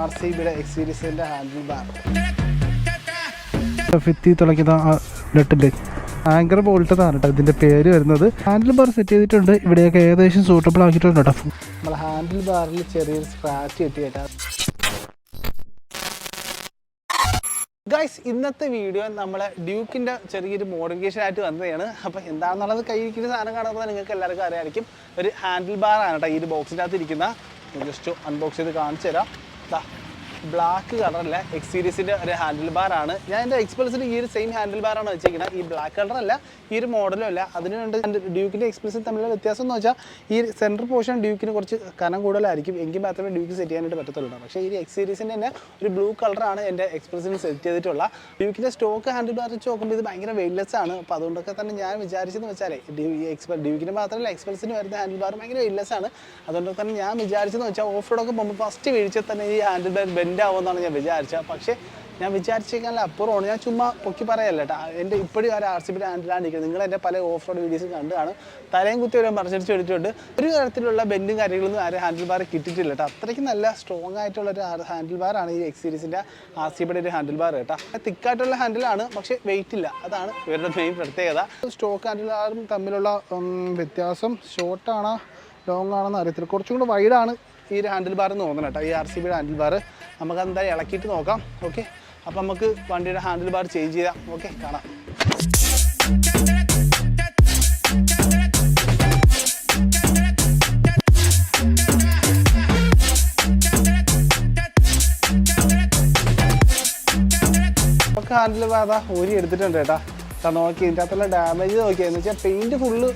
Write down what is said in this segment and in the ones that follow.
R C ബിയുടെ എക്സീരീസിന്റെ handle bar. ഫിത്തി തുളയ്ക്കുന്ന ആ ലെട്ടിന്റെ anchor bolt ബോൾട്ടതാണ് കേട്ടോ ഇതിന്റെ പേര് വരുന്നത്. ഹാൻഡിൽ ബാർ സെറ്റ് ചെയ്തിട്ടുണ്ട്. ഇവിടെയൊക്കെ ഏകദേശം സൂട്ടബിൾ ആക്കിയിട്ടുണ്ട് കേട്ടോ നമ്മൾ ഹാൻഡിൽ ബാറിൽ ചെറിയൊരു സ്ക്രാച്ച് കിട്ടി കേട്ടോ ഗൈസ് ഇന്നത്തെ വീഡിയോ നമ്മളെ ഡ്യൂക്കിന്റെ ചെറിയൊരു മോഡിഫിക്കേഷൻ ആയിട്ട് വന്നതാണ്. അപ്പോൾ എന്താണെന്നുള്ളത് കയ്യിരിക്കുന്ന സാധനം കാണുമ്പോൾ നിങ്ങൾക്ക് എല്ലാവർക്കും അറിയാമായിരിക്കും ഒരു ഹാൻഡിൽ ബാറാണ് കേട്ടോ ഈ ഒരു ബോക്സിന്റെ അകത്ത് ഇരിക്കുന്ന ജസ്റ്റ് അൺബോക്സ് ചെയ്ത് കാണിച്ചു തരാം 走 ബ്ലാക്ക് കളറല്ല എക്സ് സീരീസിന്റെ ഒരു ഹാൻഡിൽ ബാർ ആണ്. ഞാൻ എന്റെ എക്സ്പ്രസിന് ഈ ഒരു സെയിം ഹാൻഡിൽ ബാർ ആണ് വെച്ചിരിക്കുന്നത്. ഈ ബ്ലാക്ക് കളർ അല്ല ഈ ഒരു മോഡലും അല്ല. അതിനുണ്ട് ഡ്യൂക്കിന്റെ എക്സ്പൾസും തമ്മിലുള്ള വ്യത്യാസം എന്ന് വെച്ചാൽ ഈ സെന്റർ പോർഷൻ ഡ്യൂക്കിന് കുറച്ച് കനം കൂടുതലായിരിക്കും. എങ്കിൽ മാത്രമേ ഡ്യൂക്ക് സെറ്റ് ചെയ്യാനായിട്ട് പറ്റത്തുള്ളൂ. പക്ഷേ ഈ എക്സ് സീരീസിന്റെ തന്നെ ഒരു ബ്ലൂ കളറാണ് എന്റെ എക്സ്പ്രസിന് സെറ്റ് ചെയ്തിട്ടുള്ള. ഡ്യൂക്കിന്റെ സ്റ്റോക്ക് ഹാൻഡിൽ ബാർ വെച്ച് നോക്കുമ്പോൾ ഇത് ഭയങ്കര വെയിറ്റ്ലെസ് ആണ്. അപ്പോൾ അതുകൊണ്ടൊക്കെ തന്നെ ഞാൻ വിചാരിച്ചെന്ന് വെച്ചാലേ എക്സ്പൽ ഡ്യൂക്കിന് മാത്രമല്ല എക്സ്പ്രസിന് വരുന്ന ഹാൻഡിൽ ബാർ ഭയങ്കര വെയിറ്റ്ലെസ് ആണ്. അതുകൊണ്ടൊക്കെ തന്നെ ഞാൻ വിചാരിച്ചെന്ന് വെച്ചാൽ ഓഫ് റോഡൊക്കെ പോകുമ്പോൾ ഫസ്റ്റ് വീഴ്ച തന്നെ ഈ ഹാൻഡിൽ ബാർ ബെൻഡ് ആവുമെന്നാണ് ഞാൻ വിചാരിച്ചത്. പക്ഷേ ഞാൻ വിചാരിച്ചേക്കാൾ അപ്പുറമാണ്. ഞാൻ ചുമ്മാ പൊക്കി പറയല്ല കേട്ടോ. എന്റെ ഇപ്പോഴും ഒരു ആർ സി ബി ഹാൻഡിലാണ്ടിരിക്കുന്നത് നിങ്ങൾ എന്റെ പല ഓഫ് റോഡ് വീഡിയോസും കണ്ടാണ് തലയും കുത്തി വരെ മറിച്ചടിച്ച് എടുത്തിട്ടുണ്ട്. ഒരു തരത്തിലുള്ള ബെൻഡും കാര്യങ്ങളൊന്നും ആരും ഹാൻഡിൽ ബാർ കിട്ടിയിട്ടില്ല കേട്ടോ. അത്രയ്ക്ക് നല്ല സ്ട്രോങ് ആയിട്ടുള്ള ഒരു ഹാൻഡിൽ ബാർ ആണ് ഈ എക്സ് സീരീസിന്റെ ആർ സി ബിയുടെ ഒരു ഹാൻഡിൽ ബാർ കേട്ടോ. തിക്കായിട്ടുള്ള ഹാൻഡിലാണ് പക്ഷേ വെയിറ്റ് ഇല്ല. അതാണ് ഇവരുടെ മെയിൻ പ്രത്യേകത. സ്റ്റോക്ക് ഹാൻഡിൽ ബാറും തമ്മിലുള്ള വ്യത്യാസം ഷോർട്ടാണോ ലോങ് ആണെന്ന് അറിയത്തില്ല. കുറച്ചും കൂടെ വൈഡാണ് ഈ ഒരു ഹാൻഡിൽ ബാർ എന്ന് തോന്നുന്നത് കേട്ടോ. ഈ ആർ സി ബിയുടെ ഹാൻഡിൽ ബാർ നമുക്ക് എന്തായാലും ഇളക്കിയിട്ട് നോക്കാം ഓക്കെ അപ്പം നമുക്ക് വണ്ടിയുടെ ഹാൻഡിൽ ബാർ ചേഞ്ച് ചെയ്യാം ഓക്കെ കാണാം. ഹാൻഡിൽ ബാർ അതാ ഊരി എടുത്തിട്ടുണ്ട് കേട്ടോ. കാരണം നോക്കി ഇതിന്റെ അകത്തുള്ള ഡാമേജ് നോക്കിയാൽ എന്ന് വെച്ചാൽ പെയിന്റ് ഫുള്ള്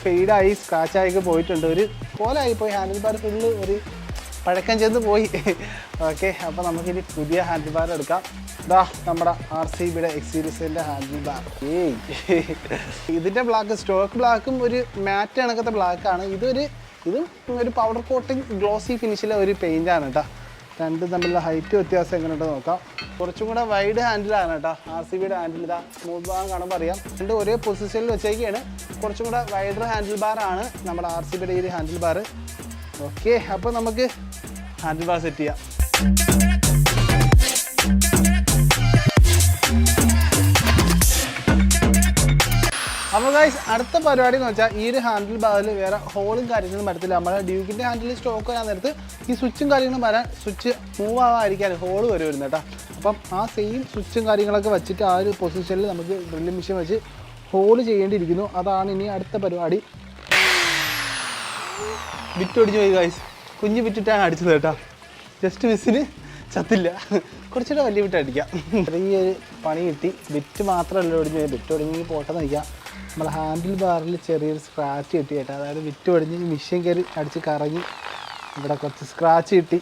ഫെയ്ഡായി സ്ക്രാച്ചായി പോയിട്ടുണ്ട്. ഒരു കോലായി പോയി ഹാൻഡിൽ ബാർ ഫുള്ള് ഒരു പഴക്കം ചെന്ന് പോയി. ഓക്കെ അപ്പോൾ നമുക്കിനി പുതിയ ഹാൻഡിൽ ബാർ എടുക്കാം. ഇതാ നമ്മുടെ ആർ സി ബിയുടെ എക്സ് ഹാൻഡിൽ ബാർ ഏയ്. ഇതിന്റെ ബ്ലാക്ക് സ്റ്റോക്ക് ബ്ലാക്കും ഒരു മാറ്റ് കണക്കത്തെ ബ്ലാക്കാണ് ഇതൊരു ഇതും ഒരു പൗഡർ കോട്ടിങ് ഗ്ലോസി ഫിനിഷിലെ ഒരു പെയിന്റാണ് കേട്ടോ രണ്ടും തമ്മിലുള്ള ഹൈറ്റ് വ്യത്യാസം എങ്ങനെയുണ്ട് നോക്കാം. കുറച്ചും കൂടെ വൈഡ് ഹാൻഡിലാണ് കേട്ടോ ആർ സി ബിയുടെ ഹാൻഡിൽ ഇതാ. സ്മൂത്ത് ഭാഗം കാണുമ്പോൾ അറിയാം. രണ്ട് ഒരേ പൊസിഷനിൽ വെച്ചേക്കാണ്. കുറച്ചും കൂടെ വൈഡർ ഹാൻഡിൽ ബാറാണ് നമ്മുടെ ആർ സി ബിയുടെ ഈ ഒരു ഹാൻഡിൽ ബാർ ഓക്കെ അപ്പോൾ നമുക്ക് ഹാൻഡിൽ ബാർ സെറ്റ് ചെയ്യാം. അപ്പോൾ ഗൈസ് അടുത്ത പരിപാടി എന്ന് വെച്ചാൽ ഈ ഒരു ഹാൻഡിൽ ബാറിൽ വേറെ ഹോളും കാര്യങ്ങളും വരത്തില്ല. നമ്മുടെ ഡ്യൂക്കിന്റെ ഹാൻഡിൽ സ്റ്റോക്ക് വരാൻ നേരത്ത് ഈ സ്വിച്ചും കാര്യങ്ങളും വരാൻ സ്വിച്ച് മൂവ് ആവാതിരിക്കാൻ ഹോൾ വരുമായിരുന്നു കേട്ടോ. അപ്പം ആ സെയിം സ്വിച്ചും കാര്യങ്ങളൊക്കെ വെച്ചിട്ട് ആ ഒരു പൊസിഷനിൽ നമുക്ക് ഡ്രില്ലിംഗ് മെഷീൻ വെച്ച് ഹോൾ ചെയ്യേണ്ടിയിരിക്കുന്നു. അതാണ് ഇനി അടുത്ത പരിപാടി. വിറ്റൊടിഞ്ഞു പോയി ഗൈസ് കുഞ്ഞ് ബിറ്റിട്ടാണ് അടിച്ചത് കേട്ടോ. ജസ്റ്റ് മിസ്സിന് ചത്തില്ല. കുറച്ചുകൂടെ വലിയ വിട്ട് അടിക്കാം. ചെറിയൊരു പണി കിട്ടി. വിറ്റ് മാത്രമല്ല ഒടിഞ്ഞു. വിറ്റ് ഒടിഞ്ഞ് പോട്ടെന്ന് വയ്ക്കാം നമ്മൾ ഹാൻഡിൽ ബാറിൽ ചെറിയൊരു സ്ക്രാച്ച് കിട്ടി കേട്ടോ. അതായത് വിറ്റ് ഒടിഞ്ഞ് മിഷ്യൻ കയറി അടിച്ച് കറങ്ങി. ഇവിടെ കുറച്ച് സ്ക്രാച്ച് കിട്ടി.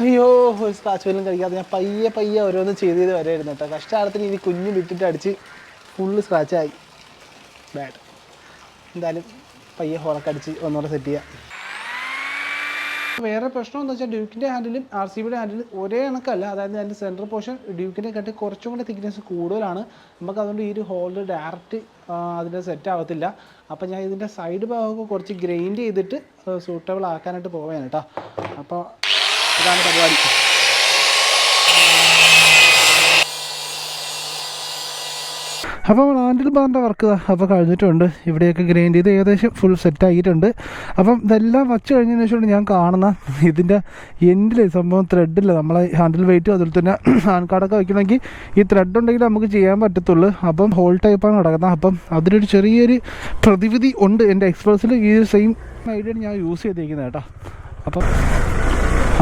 അയ്യോ ഒരു സ്ക്രാച്ച് പോലും കഴിക്കാതെ ഞാൻ പയ്യെ പയ്യെ ഓരോന്ന് ചെയ്ത് ചെയ്ത് വരായിരുന്നു കേട്ടോ. കഷ്ടകാലത്തിന് ഇനി കുഞ്ഞ് വിറ്റിട്ട് അടിച്ച് ഫുള്ള് സ്ക്രാച്ചായി ബാഡ് എന്തായാലും പയ്യെ ഹോളൊക്കെ അടിച്ച് ഒന്നുകൂടെ സെറ്റ് ചെയ്യാം. വേറെ പ്രശ്നം എന്ന് വെച്ചാൽ ഡ്യൂക്കിന്റെ ഹാൻഡിലും ആർ സി ബിയുടെ ഹാൻഡിലും ഒരേ കണക്കല്ല. അതായത് അതിന്റെ സെന്റർ പോർഷൻ ഡ്യൂക്കിനെ കാട്ടി കുറച്ചും കൂടെ തിക്നെസ് കൂടുതലാണ്. നമുക്ക് അതുകൊണ്ട് ഈ ഒരു ഹോൾഡ് ഡയറക്റ്റ് അതിന്റെ സെറ്റ് ആവത്തില്ല. അപ്പോൾ ഞാൻ ഇതിന്റെ സൈഡ് ഭാഗമൊക്കെ കുറച്ച് ഗ്രൈൻഡ് ചെയ്തിട്ട് സൂട്ടബിൾ ആക്കാനായിട്ട് പോവുകയാണ് കേട്ടോ അപ്പോൾ ഇതാണ് പരിപാടി. അപ്പോൾ ഹാൻഡിൽ ബാറിന്റെ വർക്ക് അപ്പോൾ കഴിഞ്ഞിട്ടുണ്ട്. ഇവിടെയൊക്കെ ഗ്രൈൻഡ് ചെയ്ത് ഏകദേശം ഫുൾ സെറ്റ് ആയിട്ടുണ്ട്. അപ്പം ഇതെല്ലാം വച്ച് കഴിഞ്ഞതിന് ശേഷം ഞാൻ കാണുന്ന ഇതിന്റെ എൻഡിൽ സംഭവം ത്രെഡില്ല നമ്മളെ ഹാൻഡിൽ വെയിറ്റും അതിൽ തന്നെ ഹാൻഡ് കാർഡൊക്കെ വയ്ക്കണമെങ്കിൽ ഈ ത്രെഡ് ഉണ്ടെങ്കിൽ നമുക്ക് ചെയ്യാൻ പറ്റത്തുള്ളൂ. അപ്പം ഹോൾ ടൈപ്പാണ് നടക്കുന്നത്. അപ്പം അതിനൊരു ചെറിയൊരു പ്രതിവിധി ഉണ്ട് എന്റെ എക്സ്പ്രസിൽ ഈ സെയിം ഐഡിയ ഞാൻ യൂസ് ചെയ്തിരിക്കുന്നത് കേട്ടോ. അപ്പം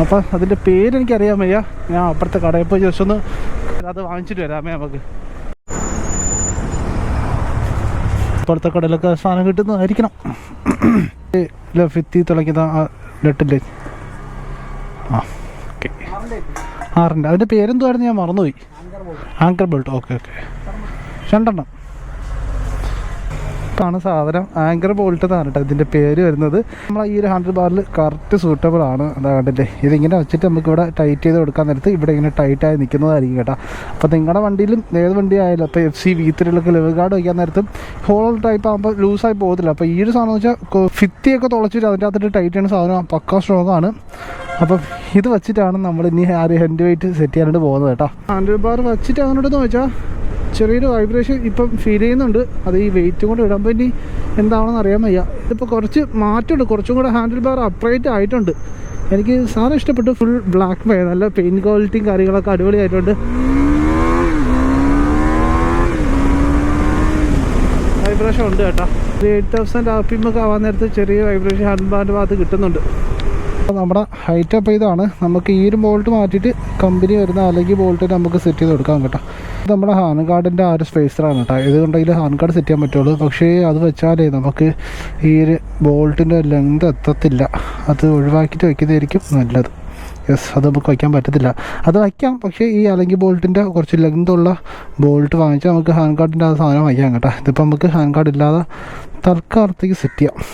അപ്പം അതിന്റെ പേരെനിക്കറിയാൻ വയ്യ. ഞാൻ അപ്പുറത്തെ കടയിൽ പോയി ജസ്റ്റ് ഒന്ന് അത് വാങ്ങിച്ചിട്ട് വരാമേ നമുക്ക്. ഇപ്പോഴത്തെ കടയിലൊക്കെ സാധനം കിട്ടുന്നതായിരിക്കണം ഫിത്തി തിളയ്ക്കുന്ന ആ ലെട്ടില്ലേ? ആ ഓക്കെ. ആറിന്റെ അതിന്റെ പേരെന്തുമായിരുന്നു ഞാൻ മറന്നുപോയി. Anchor bolt. Okay okay. രണ്ടെണ്ണം. ആണ് സാധനം. ആങ്കർ ബോൾട്ട് എന്നാണ് കേട്ടോ ഇതിന്റെ പേര് വരുന്നത്. നമ്മൾ ഈ ഒരു ഹാൻഡിൽ ബാറിൽ കറക്റ്റ് സൂട്ടബിൾ ആണ്. അതാ കണ്ടില്ലേ? ഇതിങ്ങനെ വെച്ചിട്ട് നമുക്ക് ഇവിടെ ടൈറ്റ് ചെയ്ത് കൊടുക്കാൻ നേരത്ത് ഇവിടെ ഇങ്ങനെ ടൈറ്റായി നിൽക്കുന്നതായിരിക്കും കേട്ടോ. അപ്പോൾ നിങ്ങളുടെ വണ്ടിയിലും ഏത് വണ്ടി ആയാലും അപ്പോൾ എഫ് സി വി ത്രീയിലൊക്കെ ലെവൽ ഗാർഡ് വയ്ക്കാൻ നേരത്തും ഹോൾ ടൈപ്പ് ആകുമ്പോൾ ലൂസായി പോകത്തില്ല. അപ്പോൾ ഈ ഒരു സാധനം എന്ന് വെച്ചാൽ ഫിത്തിയൊക്കെ തുളച്ചിട്ട് അതിന്റെ അകത്തിട്ട് ടൈറ്റ് ചെയ്യുന്ന സാധനം പക്ക സ്ട്രോങ് ആണ്. അപ്പം ഇത് വെച്ചിട്ടാണ് നമ്മൾ ഇനി ഹെൻഡ് വെയിറ്റ് സെറ്റ് ചെയ്യാനായിട്ട് പോകുന്നത് കേട്ടോ. ഹാൻഡിൽ ബാർ വെച്ചിട്ട് അങ്ങോട്ട് വെച്ചാൽ ചെറിയൊരു വൈബ്രേഷൻ ഇപ്പം ഫീൽ ചെയ്യുന്നുണ്ട്. അത് ഈ വെയിറ്റ് കൊണ്ട് ഇടുമ്പോൾ ഇനി എന്താണെന്ന് അറിയാൻ വയ്യ. ഇതിപ്പോൾ കുറച്ച് മാറ്റമുണ്ട്. കുറച്ചും കൂടെ ഹാൻഡിൽ ബാർ അപ്രൈറ്റ് ആയിട്ടുണ്ട്. എനിക്ക് സാധനം ഇഷ്ടപ്പെട്ടു. ഫുൾ ബ്ലാക്ക് പേ നല്ല പെയിൻ ക്വാളിറ്റിയും കാര്യങ്ങളൊക്കെ അടിപൊളിയായിട്ടുണ്ട്. വൈബ്രേഷൻ ഉണ്ട് കേട്ടോ. ഒരു എയ്റ്റ് തൗസൻഡ് ആർ പി ആവാൻ നേരത്ത് ചെറിയ വൈബ്രേഷൻ ഹാൻഡിൽ ബാറിന്റെ ഭാഗത്ത് കിട്ടുന്നുണ്ട്. അപ്പോൾ നമ്മുടെ ഹൈറ്റ് അപ്പ് ഇതാണ് നമുക്ക് ഈ ഒരു ബോൾട്ട് മാറ്റിയിട്ട് കമ്പനി വരുന്ന അല്ലെങ്കിൽ ബോൾട്ട് നമുക്ക് സെറ്റ് ചെയ്ത് കൊടുക്കാം കേട്ടോ. നമ്മുടെ ഹാൻ കാർഡിന്റെ ആ ഒരു സ്പേസറാണ് കേട്ടോ ഇതുകൊണ്ടെങ്കിൽ ഹാൻ കാർഡ് സെറ്റ് ചെയ്യാൻ പറ്റുള്ളൂ. പക്ഷേ അത് വെച്ചാലേ നമുക്ക് ഈ ഒരു ബോൾട്ടിന്റെ ലെങ്ത് എത്തത്തില്ല. അത് ഒഴിവാക്കിയിട്ട് വയ്ക്കുന്നതായിരിക്കും നല്ലത്. യെസ് അത് നമുക്ക് വയ്ക്കാൻ പറ്റത്തില്ല. അത് വയ്ക്കാം പക്ഷേ ഈ അലങ്കി ബോൾട്ടിന്റെ കുറച്ച് ലെങ്തുള്ള ബോൾട്ട് വാങ്ങിച്ചാൽ നമുക്ക് ഹാൻഡ് കാർഡിന്റെ ആ സാധനം വയ്ക്കാം കേട്ടോ. ഇതിപ്പോൾ നമുക്ക് ഹാൻഡ് കാർഡ് ഇല്ലാതെ തൽക്കാലത്തേക്ക് സെറ്റ് ചെയ്യാം.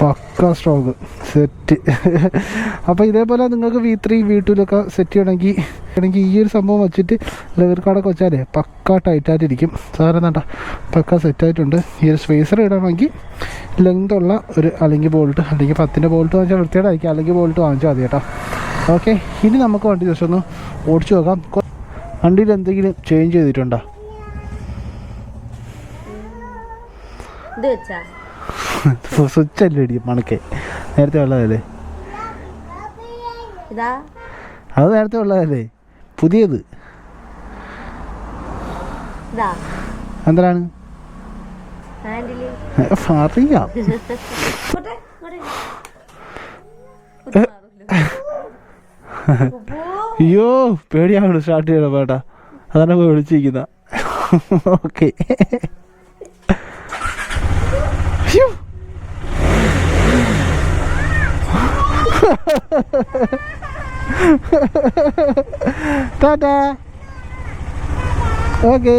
പക്ക സ്ട്രോങ് സെറ്റ്. അപ്പോൾ ഇതേപോലെ നിങ്ങൾക്ക് വി ത്രീ വി ടുവിലൊക്കെ സെറ്റ് ചെയ്യണമെങ്കിൽ ആണെങ്കിൽ ഈ ഒരു സംഭവം വെച്ചിട്ട് ലെവർ കാർഡൊക്കെ വെച്ചാലേ പക്ക ടൈറ്റായിട്ടിരിക്കും സാറേ വേണ്ട പക്ക സെറ്റായിട്ടുണ്ട് ഈ ഒരു സ്പേസർ ഇടണമെങ്കിൽ ലെങ്ത് ഉള്ള ഒരു അല്ലെങ്കിൽ ബോൾട്ട് അല്ലെങ്കിൽ പത്തിന്റെ ബോൾട്ട് വാങ്ങിച്ചാൽ വൃത്തിയോടായിരിക്കും അല്ലെങ്കിൽ ബോൾട്ട് വാങ്ങിച്ചാൽ മതി കേട്ടോ. ഓക്കെ ഇനി നമുക്ക് വണ്ടി ജസ്റ്റ് ഒന്ന് ഓടിച്ചു നോക്കാം. വണ്ടിയിൽ എന്തെങ്കിലും ചേഞ്ച് ചെയ്തിട്ടുണ്ടോ? സ്വിച്ചല്ലേടി വെച്ചാ? സ്വിച്ച് അല്ലേ മണക്കെ. നേരത്തെ ഉള്ളതല്ലേ? അത് നേരത്തെ ഉള്ളതല്ലേ? പുതിയത്. എന്താണ്? അറിയാം. അയ്യോ പേടിയാണ് സ്റ്റാർട്ട് ചെയ്യണം പേട്ടാ അതാണ് വിളിച്ചിരിക്കുന്ന. ഓക്കെ. ടാറ്റാ ഓക്കെ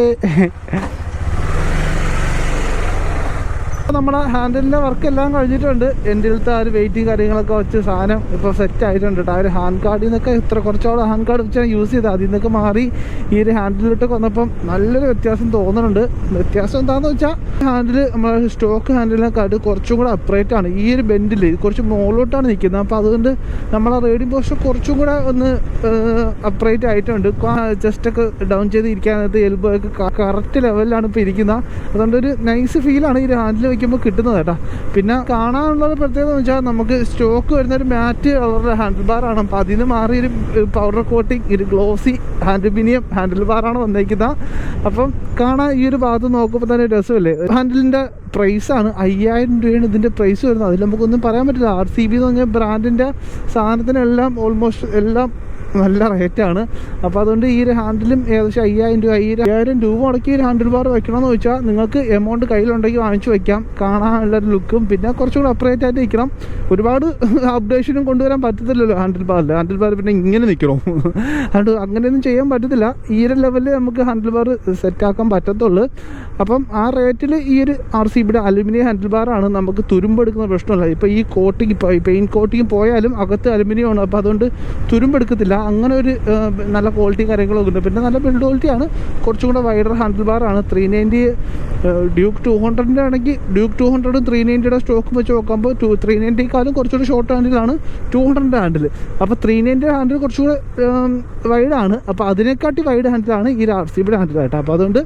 നമ്മുടെ ഹാൻഡിലിന്റെ വർക്ക് എല്ലാം കഴിഞ്ഞിട്ടുണ്ട്. എന്റെലത്തെ ആ ഒരു വെയിറ്റും കാര്യങ്ങളൊക്കെ വെച്ച് സാധനം ഇപ്പോൾ സെറ്റ് ആയിട്ടുണ്ട് കേട്ടോ ആ ഒരു ഹാൻഡ് കാർഡിൽ നിന്നൊക്കെ ഇത്ര കുറച്ചോളം ഹാൻഡ് കാർഡ് വെച്ചാൽ യൂസ് ചെയ്തത്. അതിൽ നിന്നൊക്കെ മാറി ഈ ഒരു ഹാൻഡിലിട്ട് വന്നപ്പം നല്ലൊരു വ്യത്യാസം തോന്നുന്നുണ്ട്. വ്യത്യാസം എന്താണെന്ന് വെച്ചാൽ ഹാൻഡിൽ നമ്മുടെ സ്റ്റോക്ക് ഹാൻഡിലിനെക്കാട്ട് കുറച്ചും കൂടെ അപ്രേറ്റ് ആണ്. ഈ ഒരു ബെൻഡിൽ കുറച്ച് മുകളിലോട്ടാണ് നിൽക്കുന്നത്. അപ്പോൾ അതുകൊണ്ട് നമ്മളെ റേഡിംഗ് പോസ്റ്റ് കുറച്ചും കൂടെ ഒന്ന് അപ്രേറ്റ് ആയിട്ടുണ്ട്. ജസ്റ്റ് ഒക്കെ ഡൗൺ ചെയ്ത് ഇരിക്കാനകത്ത് എൽബോ ഒക്കെ കറക്റ്റ് ലെവലിലാണ് ഇപ്പോൾ ഇരിക്കുന്നത്. അതുകൊണ്ട് ഒരു നൈസ് ഫീലാണ് ഈ ഹാൻഡിൽ വയ്ക്കുമ്പോൾ കിട്ടുന്നത് കേട്ടോ. പിന്നെ കാണാനുള്ളത് പ്രത്യേകത വെച്ചാൽ നമുക്ക് സ്റ്റോക്ക് വരുന്ന ഒരു മാറ്റ് കളറുടെ ഹാൻഡിൽ ബാറാണ് അപ്പോൾ അതിന് മാറി ഒരു പൗഡർ കോട്ടിങ് ഒരു ഗ്ലോസി ഹാൻഡിൽ ബിനിയം ഹാൻഡിൽ ബാറാണ് വന്നേക്കുന്നത്. അപ്പം കാണാൻ ഈ ഒരു ഭാഗത്ത് നോക്കുമ്പോൾ തന്നെ രസമല്ലേ? ഹാൻഡിലിന്റെ പ്രൈസാണ് അയ്യായിരം രൂപയാണ് ഇതിന്റെ പ്രൈസ് വരുന്നത്. അതിൽ നമുക്കൊന്നും പറയാൻ പറ്റില്ല. ആർ സി ബി എന്ന് പറഞ്ഞാൽ ബ്രാൻഡിന്റെ സാധനത്തിനെല്ലാം ഓൾമോസ്റ്റ് എല്ലാം നല്ല റേറ്റാണ് അപ്പോൾ അതുകൊണ്ട് ഈ ഒരു ഹാൻഡിലും ഏകദേശം അയ്യായിരം രൂപ ഒരു അയ്യായിരം രൂപ മുടക്കി ഒരു ഹാൻഡിൽ ബാർ വെക്കണമെന്ന് വെച്ചാൽ നിങ്ങൾക്ക് എമൗണ്ട് കയ്യിലുണ്ടെങ്കിൽ വാങ്ങിച്ചു വെക്കാം. കാണാനുള്ള ഒരു ലുക്കും പിന്നെ കുറച്ചുകൂടി അപ്രേറ്റ് ആയിട്ട് നിൽക്കണം. ഒരുപാട് അപ്ഡേഷനും കൊണ്ടുവരാൻ പറ്റത്തില്ലല്ലോ ഹാൻഡിൽ ബാറിൽ ഹാൻഡിൽ ബാർ പിന്നെ ഇങ്ങനെ നിൽക്കണം? അതുകൊണ്ട് അങ്ങനെയൊന്നും ചെയ്യാൻ പറ്റത്തില്ല. ഈ ഒരു ലെവലിൽ നമുക്ക് ഹാൻഡിൽ ബാർ സെറ്റാക്കാൻ പറ്റത്തുള്ളൂ. അപ്പം ആ റേറ്റിൽ ഈ ഒരു ആർ സി ബിയുടെ അലുമിനിയം ഹാൻഡിൽ ബാറാണ് നമുക്ക് തുരുമ്പെടുക്കുന്ന പ്രശ്നമല്ല ഇപ്പോൾ ഈ കോട്ടിങ് പെയിന്റ് കോട്ടിങ് പോയാലും അകത്ത് അലുമിനിയമാണ് അപ്പോൾ അതുകൊണ്ട് തുരുമ്പെടുക്കത്തില്ല. അങ്ങനെ ഒരു നല്ല ക്വാളിറ്റി കാര്യങ്ങളൊക്കെ ഉണ്ട്. പിന്നെ നല്ല ബിൽഡ് ക്വാളിറ്റിയാണ് കുറച്ചും കൂടെ വൈഡർ ഹാൻഡിൽ ബാറാണ് ത്രീ നയന്റി ഡ്യൂക്ക് ടു ഹൺഡ്രഡിന്റെ ആണെങ്കിൽ ഡ്യൂക്ക് ടു ഹൺഡ്രഡും ത്രീ നയന്റിയുടെ സ്റ്റോക്ക് വെച്ച് നോക്കുമ്പോൾ ടു ത്രീ നയന്റിക്കാലും കുറച്ചുകൂടി ഷോർട്ട് ഹാൻഡിലാണ് ടു ഹൺഡ്രഡിന്റെ ഹാൻഡിൽ അപ്പോൾ ത്രീ നയന്റി ഹാൻഡിൽ കുറച്ചുകൂടെ വൈഡാണ് അപ്പോൾ അതിനെക്കാട്ടി വൈഡ് ഹാൻഡിലാണ് ഈ ആർ സി ബിയുടെ ഹാൻഡിലായിട്ട് അപ്പോൾ അതുകൊണ്ട്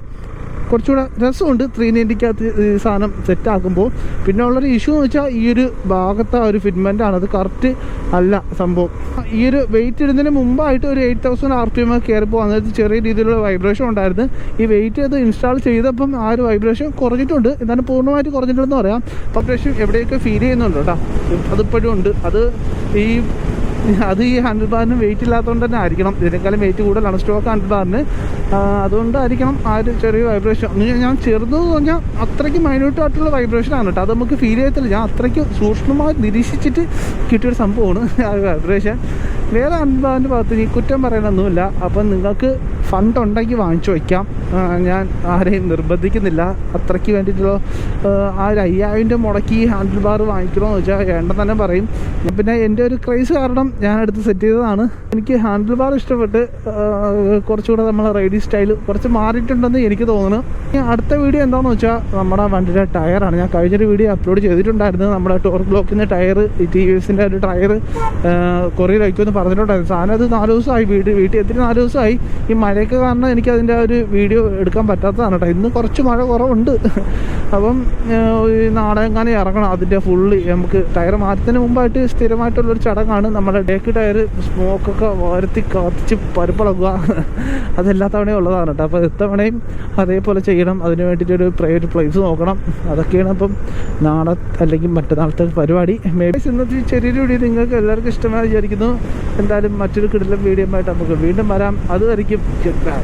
കുറച്ചുകൂടെ രസമുണ്ട് ത്രീ നയന്റിക്കകത്ത് ഈ സാധനം സെറ്റ് ആക്കുമ്പോൾ. പിന്നെ ഉള്ളൊരു ഇഷ്യൂ എന്ന് വെച്ചാൽ ഈ ഒരു ഭാഗത്തെ ആ ഒരു ഫിറ്റ്മെന്റ് ആണ്. അത് കറക്റ്റ് അല്ല സംഭവം. ഈ ഒരു വെയിറ്റ് ഇടുന്നതിന് മുമ്പായിട്ട് ഒരു eight thousand R P M കയറിപ്പോൾ അന്നേരത്ത് ചെറിയ രീതിയിലുള്ള വൈബ്രേഷൻ ഉണ്ടായിരുന്നു. ഈ വെയിറ്റ് അത് ഇൻസ്റ്റാൾ ചെയ്തപ്പം ആ ഒരു വൈബ്രേഷൻ കുറഞ്ഞിട്ടുണ്ട്. എന്നാലും പൂർണമായിട്ട് കുറഞ്ഞിട്ടുണ്ടെന്ന് പറയാം. വൈബ്രേഷൻ എവിടെയൊക്കെ ഫീൽ ചെയ്യുന്നുണ്ട് കേട്ടോ. അതിപ്പോഴും ഉണ്ട്. അത് ഈ അത് ഈ ഹാൻഡിൽ ബാറിന് വെയിറ്റ് ഇല്ലാത്തതുകൊണ്ട് തന്നെ ആയിരിക്കണം. ഇതിനേക്കാളും വെയിറ്റ് കൂടുതലാണ്. സ്റ്റോക്ക് ഹാൻഡിൽ ബാറിന് അതുകൊണ്ടായിരിക്കണം ആ ഒരു ചെറിയ വൈബ്രേഷൻ ഞാൻ ചെറുതെന്ന് പറഞ്ഞാൽ അത്രയ്ക്ക് മൈന്യൂട്ട് ആയിട്ടുള്ള വൈബ്രേഷൻ ആണ് കേട്ടോ. അത് നമുക്ക് ഫീൽ ചെയ്യത്തില്ല. ഞാൻ അത്രയ്ക്ക് സൂക്ഷ്മമായി നിരീക്ഷിച്ചിട്ട് കിട്ടിയൊരു സംഭവമാണ് ആ വൈബ്രേഷൻ വേറെ അൻപാന്റെ ഭാഗത്ത് ഈ കുറ്റം പറയണമൊന്നുമില്ല അപ്പം നിങ്ങൾക്ക് ഫണ്ട് ഉണ്ടെങ്കിൽ വാങ്ങിച്ചു വയ്ക്കാം. ഞാൻ ആരെയും നിർബന്ധിക്കുന്നില്ല. അത്രയ്ക്ക് വേണ്ടിയിട്ടുള്ള ആ, ഒരു അയ്യായിരം രൂപ മുടക്കി ഹാൻഡിൽ ബാർ വാങ്ങിക്കണമെന്ന് വെച്ചാൽ വേണ്ടെന്ന് തന്നെ പറയും. പിന്നെ എന്റെ ഒരു ക്രൈസ് കാരണം ഞാൻ എടുത്ത് സെറ്റ് ചെയ്തതാണ്. എനിക്ക് ഹാൻഡിൽ ബാർ ഇഷ്ടപ്പെട്ട് കുറച്ചുകൂടെ നമ്മൾ റൈഡി സ്റ്റൈൽ കുറച്ച് മാറിയിട്ടുണ്ടെന്ന് എനിക്ക് തോന്നുന്നു. അടുത്ത വീഡിയോ എന്താണെന്ന് വെച്ചാൽ നമ്മുടെ വണ്ടിയുടെ ടയറാണ് ഞാൻ കഴിഞ്ഞൊരു വീഡിയോ അപ്ലോഡ് ചെയ്തിട്ടുണ്ടായിരുന്നു. നമ്മുടെ ടോർ ബ്ലോക്കിന്റെ ടയർ ടി വി എസിന്റെ ഒരു ടയർ കൊറിയർ അയക്കുമെന്ന് പറഞ്ഞിട്ടുണ്ടായിരുന്നു സാധനം അത് നാല് ദിവസമായി. വീട് വീട്ടിൽ എത്തി നാല് ദിവസമായി. ഈ മഴയൊക്കെ കാരണം എനിക്ക് അതിന്റെ ഒരു വീഡിയോ എടുക്കാൻ പറ്റാത്തതാണ് കേട്ടോ. ഇന്ന് കുറച്ച് മഴ കുറവുണ്ട്. അപ്പം നാളെ എങ്ങാനും ഇറങ്ങണം. അതിന്റെ ഫുള്ള് നമുക്ക് ടയർ മാറ്റത്തിന് മുമ്പായിട്ട് സ്ഥിരമായിട്ടുള്ളൊരു ചടങ്ങാണ്. നമ്മുടെ ഡേക്ക് ടയർ സ്മോക്കൊക്കെ വരുത്തി കത്തിച്ച് പരുപ്പിളക്കുക. അതെല്ലാ തവണയും ഉള്ളതാണ് കേട്ടോ. അപ്പോൾ ഇത്തവണയും അതേപോലെ ചെയ്യണം. അതിന് വേണ്ടിയിട്ടൊരു പ്രൈവറ്റ് പ്ലേസ് നോക്കണം. അതൊക്കെയാണ് അപ്പം നാളെ അല്ലെങ്കിൽ മറ്റന്നാളത്തെ പരിപാടി. മേ ബി ഇന്നത്തെ ചെറിയ ചെറിയൊരു വീഡിയോ നിങ്ങൾക്ക് എല്ലാവർക്കും ഇഷ്ടമായി വിചാരിക്കുന്നു. എന്തായാലും മറ്റൊരു കിടിലം വീഡിയോ ആയിട്ട് നമുക്ക് വീണ്ടും വരാം. അതുവരയ്ക്കും ബൈ.